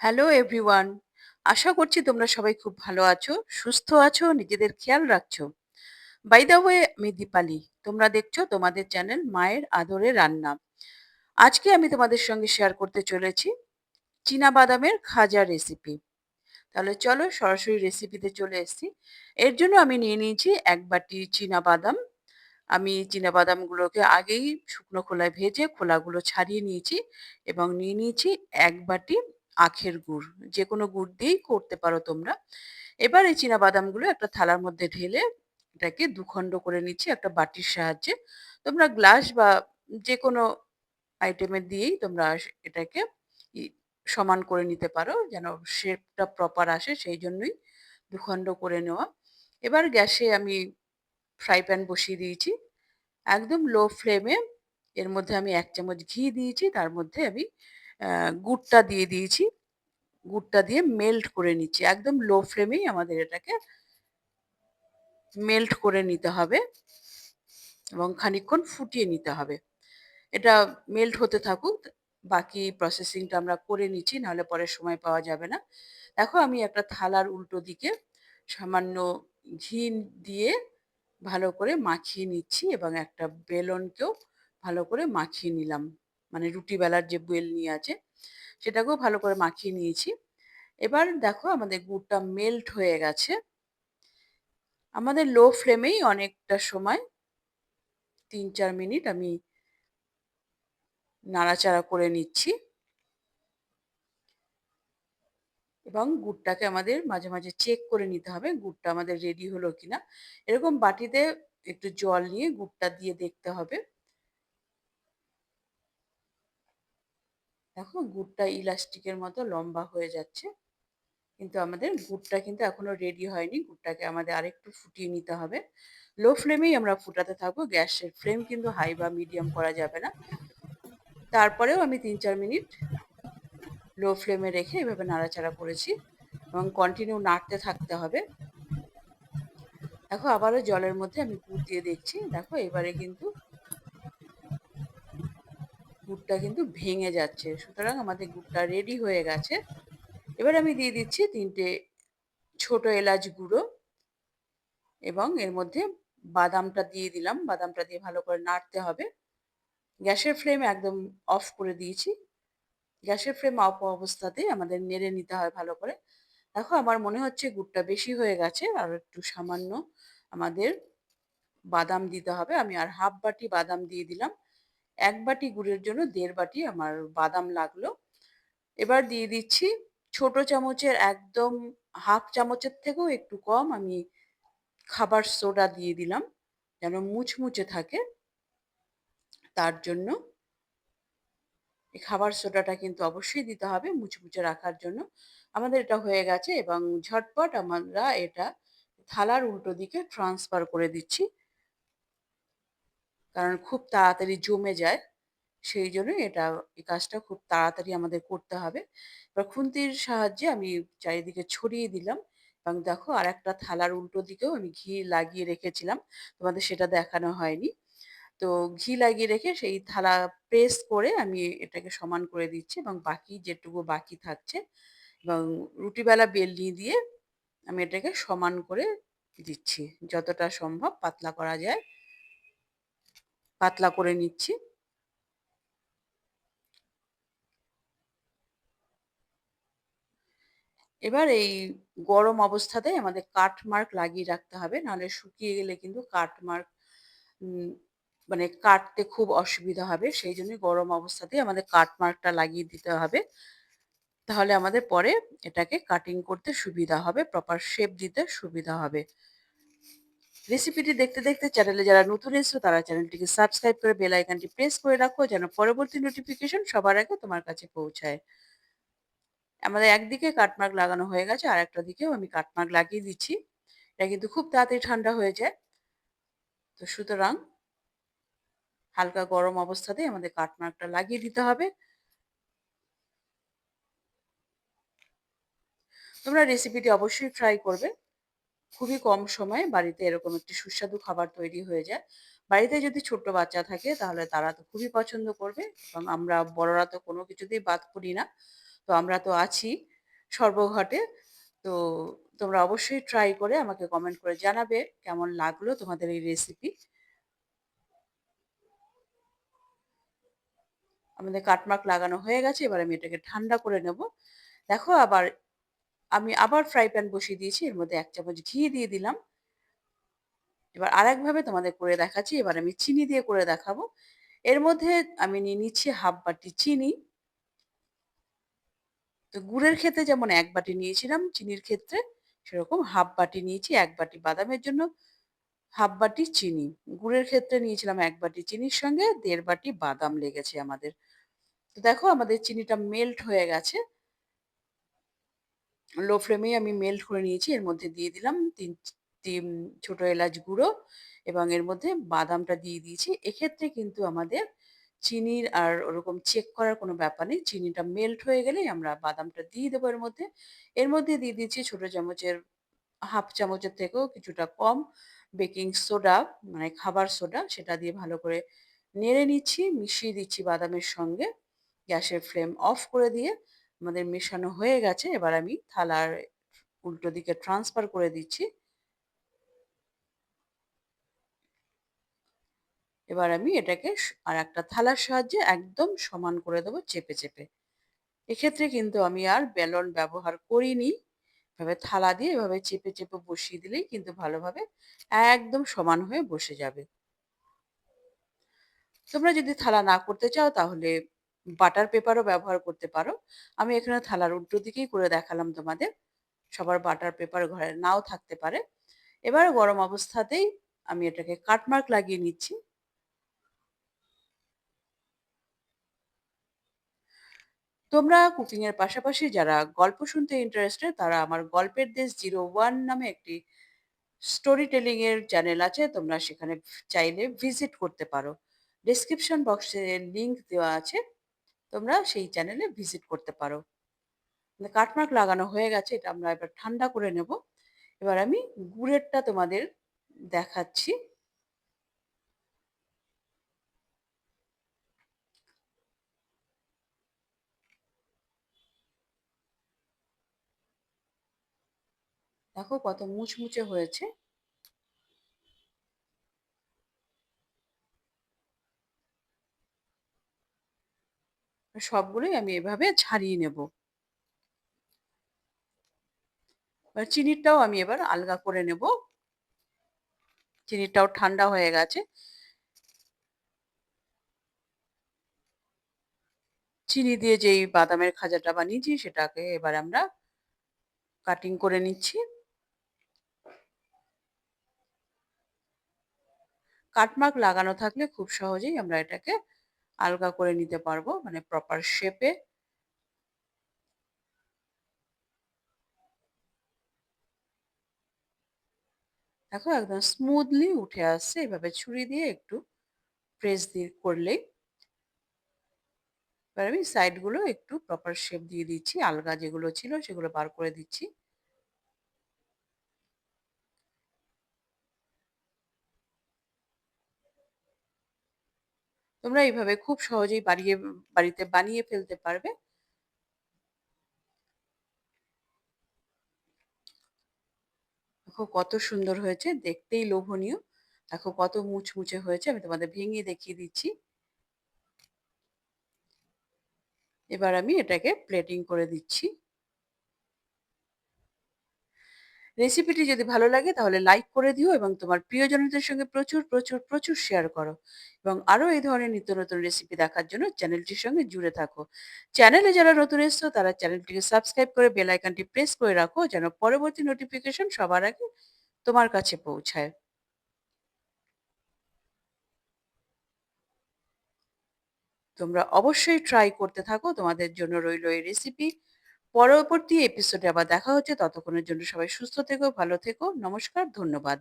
Hello everyone, আশা করছি তোমরা সবাই খুব ভালো আছো, সুস্থ আছো, নিজেদের খেয়াল রাখছো। বাই দ্য ওয়ে, আমি দীপালি। তোমরা দেখছ তোমাদের চ্যানেল মায়ের আদরে রান্না। আজকে আমি তোমাদের সঙ্গে শেয়ার করতে চলেছি চীনা বাদামের খাজা রেসিপি তাহলে চলো সরাসরি রেসিপিতে চলে এসেছি। এর জন্য আমি নিয়ে নিয়েছি এক বাটি চীনা বাদাম আমি চীনা বাদামগুলোকে আগেই শুকনো খোলায় ভেজে খোলাগুলো ছাড়িয়ে নিয়েছি এবং নিয়ে নিয়েছি এক বাটি আখের গুড় যে কোনো গুড় দিয়েই করতে পারো তোমরা। এবার এই বাদামগুলো একটা থালার মধ্যে ঢেলে এটাকে দুখণ্ড করে নিচ্ছি একটা বাটির সাহায্যে। তোমরা গ্লাস বা যে কোনো আইটেমের দিয়েই তোমরা এটাকে সমান করে নিতে পারো, যেন শেপটা প্রপার আসে, সেই জন্যই দুখণ্ড করে নেওয়া। এবার গ্যাসে আমি ফ্রাই প্যান বসিয়ে দিয়েছি। একদম লো ফ্লেমে এর মধ্যে আমি এক চামচ ঘি দিয়েছি, তার মধ্যে আমি গুড়টা দিয়ে দিয়েছি। গুড়টা দিয়ে মেল্ট করে নিচ্ছি। একদম লো ফ্লেমেই আমাদের এটাকে মেল্ট করে নিতে হবে এবং খানিকক্ষণ ফুটিয়ে নিতে হবে। এটা মেল্ট হতে থাকুক, বাকি প্রসেসিংটা আমরা করে নিচ্ছি, নাহলে পরে সময় পাওয়া যাবে না। দেখো, আমি একটা থালার উল্টো দিকে সামান্য ঘি দিয়ে ভালো করে মাখিয়ে নিচ্ছি এবং একটা বেলনকেও ভালো করে মাখিয়ে নিলাম। মানে রুটি বেলার যে বেল নিয়ে আছে, সেটাকেও ভালো করে মাখিয়ে নিয়েছি। এবার দেখো আমাদের গুড়টা মেল্ট হয়ে গেছে। আমাদের লো ফ্লেমেই অনেকটা সময় তিন চার মিনিট আমি নাড়াচাড়া করে নিচ্ছি। এবং গুড়টাকে আমাদের মাঝে মাঝে চেক করে নিতে হবে, গুড়টা আমাদের রেডি হলো কিনা। এরকম বাটিতে একটু জল নিয়ে গুড়টা দিয়ে দেখতে হবে। দেখো গুড়টা ইলাস্টিকের মতো লম্বা হয়ে যাচ্ছে। কিন্তু আমাদের গুড়টা কিন্তু এখনও রেডি হয়নি। গুড়টাকে আমাদের আরেকটু ফুটিয়ে নিতে হবে। লো ফ্লেমেই আমরা ফুটাতে থাকব গ্যাসের। ফ্লেম কিন্তু হাই বা মিডিয়াম করা যাবে না। তারপরেও আমি তিন চার মিনিট লো ফ্লেমে রেখে এভাবে নাড়াচাড়া করেছি এবং কন্টিনিউ নাড়তে থাকতে হবে। দেখো আবারও জলের মধ্যে আমি গুড় দিয়ে দেখছি দেখো এবারে কিন্তু গুড়টা কিন্তু ভেঙে যাচ্ছে। সুতরাং আমাদের গুড়টা রেডি হয়ে গেছে। এবার আমি দিয়ে দিচ্ছি তিনটে ছোট এলাচ গুঁড়ো এবং এর মধ্যে বাদামটা দিয়ে দিলাম। বাদামটা দিয়ে ভালো করে নাড়তে হবে। গ্যাসের ফ্লেম একদম অফ করে দিয়েছি। গ্যাসের ফ্লেম অফ অবস্থাতেই আমাদের নেড়ে নিতে হয় ভালো করে। দেখো, আমার মনে হচ্ছে গুড়টা বেশি হয়ে গেছে। আর একটু সামান্য আমাদের বাদাম দিতে হবে। আমি আর হাফ বাটি বাদাম দিয়ে দিলাম। এক বাটি গুড়ের জন্য দেড় বাটি আমার বাদাম লাগল। এবার দিয়ে দিচ্ছি ছোট চামচের একদম হাফ চামচের থেকেও একটু কম আমি খাবার সোডা দিয়ে দিলাম যেন মুচমুচে থাকে। তার জন্য এই খাবার সোডাটা কিন্তু অবশ্যই দিতে হবে মুচমুচে রাখার জন্য। আমাদের এটা হয়ে গেছে এবং ঝটপট আমরা এটা থালার উল্টো দিকে ট্রান্সফার করে দিচ্ছি। কারণ খুব তাড়াতাড়ি জমে যায়। সেই জন্য এটা, এই কাজটা খুব তাড়াতাড়ি আমাদের করতে হবে। এবার খুন্তির সাহায্যে আমি চারিদিকে ছড়িয়ে দিলাম এবং দেখো আর একটা থালার উল্টো দিকেও আমি ঘি লাগিয়ে রেখেছিলাম। তোমাদের সেটা দেখানো হয়নি। তো ঘি লাগিয়ে রেখে সেই থালা প্রেস করে আমি এটাকে সমান করে দিচ্ছি এবং বাকি যেটুকু বাকি থাকছে এবং রুটিবেলা বেলনি দিয়ে আমি এটাকে সমান করে দিচ্ছি। যতটা সম্ভব পাতলা করা যায়। পাতলা করে নিচ্ছি। এবার এই গরম অবস্থাতে আমাদের কাট মার্ক লাগিয়ে রাখতে হবে, নাহলে শুকিয়ে গেলে কিন্তু কাট মার্ক মানে কাটতে খুব অসুবিধা হবে। সেই জন্য গরম অবস্থাতেই আমাদের কাট মার্কটা লাগিয়ে দিতে হবে। তাহলে আমাদের পরে এটাকে কাটিং করতে সুবিধা হবে প্রপার শেপ দিতে সুবিধা হবে। রেসিপিটি দেখতে দেখতে চ্যানেলে যারা নতুন এসছো, তারা চ্যানেলটিকে সাবস্ক্রাইব করে বেল আইকনটি প্রেস করে রাখো, যেন পরবর্তী নোটিফিকেশন সবার আগে তোমার কাছে পৌঁছায়। আমাদের একদিকে কাটমার্ক লাগানো হয়ে গেছে, আর একটা দিকেও আমি কাটমার্ক লাগিয়ে দিচ্ছি। এটা কিন্তু খুব তাড়াতাড়ি ঠান্ডা হয়ে যায়। তো সুতরাং হালকা গরম অবস্থাতেই আমাদের কাটমার্কটা লাগিয়ে দিতে হবে। তোমরা রেসিপিটি অবশ্যই ট্রাই করবে। খুবই কম সময়ে বাড়িতে এরকম একটি সুস্বাদু খাবার তৈরি হয়ে যায় বাড়িতে যদি ছোট্ট বাচ্চা থাকে, তাহলে তারা তো খুবই পছন্দ করবে এবং আমরা বড়রা তো কোনো কিছুতেই বাদ পড়ি না তো আমরা তো আছি সর্বঘটে। তো তোমরা অবশ্যই ট্রাই করে আমাকে কমেন্ট করে জানাবে কেমন লাগল তোমাদের এই রেসিপি। আমাদের কাটমার্ক লাগানো হয়ে গেছে। এবার আমি এটাকে ঠান্ডা করে নেব। দেখো আবার আমি আবার ফ্রাই প্যান বসিয়ে দিয়েছি। এর মধ্যে এক চামচ ঘি দিয়ে দিলাম। এবার আরেকভাবে তোমাদের করে দেখাচ্ছি। এবার আমি চিনি দিয়ে করে দেখাবো। এর মধ্যে আমি নিয়ে নিচ্ছি হাফ বাটি চিনি। তো গুড়ের ক্ষেত্রে যেমন এক বাটি নিয়েছিলাম, চিনির ক্ষেত্রে সেরকম হাফ বাটি নিয়েছি। এক বাটি বাদামের জন্য হাফ বাটি চিনি। গুড়ের ক্ষেত্রে নিয়েছিলাম এক বাটি চিনির সঙ্গে দেড় বাটি বাদাম লেগেছে আমাদের। তো দেখো আমাদের চিনিটা মেল্ট হয়ে গেছে। লো ফ্লেমেই আমি মেল্ট করে নিয়েছি। এর মধ্যে দিয়ে দিলাম তিন তিন ছোটো এলাচ গুঁড়ো এবং এর মধ্যে বাদামটা দিয়ে দিয়েছি। এক্ষেত্রে কিন্তু আমাদের চিনির আর ওরকম চেক করার কোনো ব্যাপার নেই। চিনিটা মেল্ট হয়ে গেলেই আমরা বাদামটা দিয়ে দেবো এর মধ্যে। এর মধ্যে দিয়ে দিচ্ছি ছোটো চামচের হাফ চামচের থেকেও কিছুটা কম বেকিং সোডা মানে খাবার সোডা সেটা দিয়ে ভালো করে নেড়ে নিচ্ছি, মিশিয়ে দিচ্ছি বাদামের সঙ্গে। গ্যাসের ফ্লেম অফ করে দিয়ে আমাদের মেশানো হয়ে গেছে। এবার আমি থালার উল্টো দিকে ট্রান্সফার করে দিচ্ছি। এবার আমি এটাকে আর একটা থালার সাহায্যে একদম সমান করে দেবো চেপে, চেপে। এক্ষেত্রে কিন্তু আমি আর বেলন ব্যবহার করিনি। এভাবে থালা দিয়ে এভাবে চেপে, চেপে বসিয়ে দিলেই কিন্তু ভালোভাবে একদম সমান হয়ে বসে যাবে। তোমরা যদি থালা না করতে চাও তাহলে বাটার পেপারও ব্যবহার করতে পারো। আমি এখানে থালার উল্টো দিকেই করে দেখালাম তোমাদের। সবার বাটার পেপার ঘরে নাও থাকতে পারে। এবার গরম অবস্থাতেই আমি এটাকে কাটমার্ক লাগিয়ে নিচ্ছি। তোমরা কুকিং এর পাশাপাশি যারা গল্প শুনতে ইন্টারেস্টেড তারা আমার গল্পের দেশ 01 নামে একটি স্টোরি টেলিং এর চ্যানেল আছে। তোমরা সেখানে চাইলে ভিজিট করতে পারো। ডেসক্রিপশন বক্সে লিংক দেওয়া আছে। তোমরা সেই চ্যানেলে ভিজিট করতে পারো। মানে কাটমার্ক লাগানো হয়ে গেছে। এটা আমরা এবার ঠান্ডা করে নেব। এবার আমি গুড়েরটা তোমাদের দেখাচ্ছি। দেখো কত মুচমুচে হয়েছে। সবগুলোই আমি এভাবে ছাড়িয়ে নেব। চিনিটাও আমি এবার আলগা করে নেব। চিনিটাও ঠান্ডা হয়ে গেছে। চিনি দিয়ে যেই বাদামের খাজাটা বানিয়েছি, সেটাকে এবার আমরা কাটিং করে নিচ্ছি। কাটমার্ক লাগানো থাকলে খুব সহজেই আমরা এটাকে আলগা করে নিতে পারব মানে প্রপার শেপে। দেখো একদম স্মুথলি উঠে আসছে, এভাবে ছুরি দিয়ে একটু প্রেস দিয়ে করলেই। এবার আমি সাইডগুলো একটু প্রপার শেপ দিয়ে দিচ্ছি। আলগা যেগুলো ছিল সেগুলো বার করে দিচ্ছি। তোমরা এইভাবে খুব সহজেই বাড়িয়ে, বাড়িতে বানিয়ে ফেলতে পারবে। দেখো কত সুন্দর হয়েছে, দেখতেই লোভনীয়। দেখো কত মুচমুচে হয়েছে, আমি তোমাদের ভেঙে দেখিয়ে দিচ্ছি। এবার আমি এটাকে প্লেটিং করে দিচ্ছি। রেসিপিটি যদি ভালো লাগে তাহলে লাইক করে দিও এবং তোমার প্রিয়জনদের সঙ্গে প্রচুর, প্রচুর, প্রচুর শেয়ার করো এবং আরও এই ধরনের নিত্য নতুন রেসিপি দেখার জন্য চ্যানেলটির সঙ্গে জুড়ে থাকো। চ্যানেলে যারা নতুন এসছো তারা চ্যানেলটিকে সাবস্ক্রাইব করে বেল আইকনটি প্রেস করে রাখো যেন পরবর্তী নোটিফিকেশন সবার আগে তোমার কাছে পৌঁছায়। তোমরা অবশ্যই ট্রাই করতে থাকো। তোমাদের জন্য রইল এই রেসিপি। পরবর্তী এপিসোডে আবার দেখা হচ্ছে। ততক্ষণের জন্য সবাই সুস্থ থেকো, ভালো থেকো। নমস্কার, ধন্যবাদ।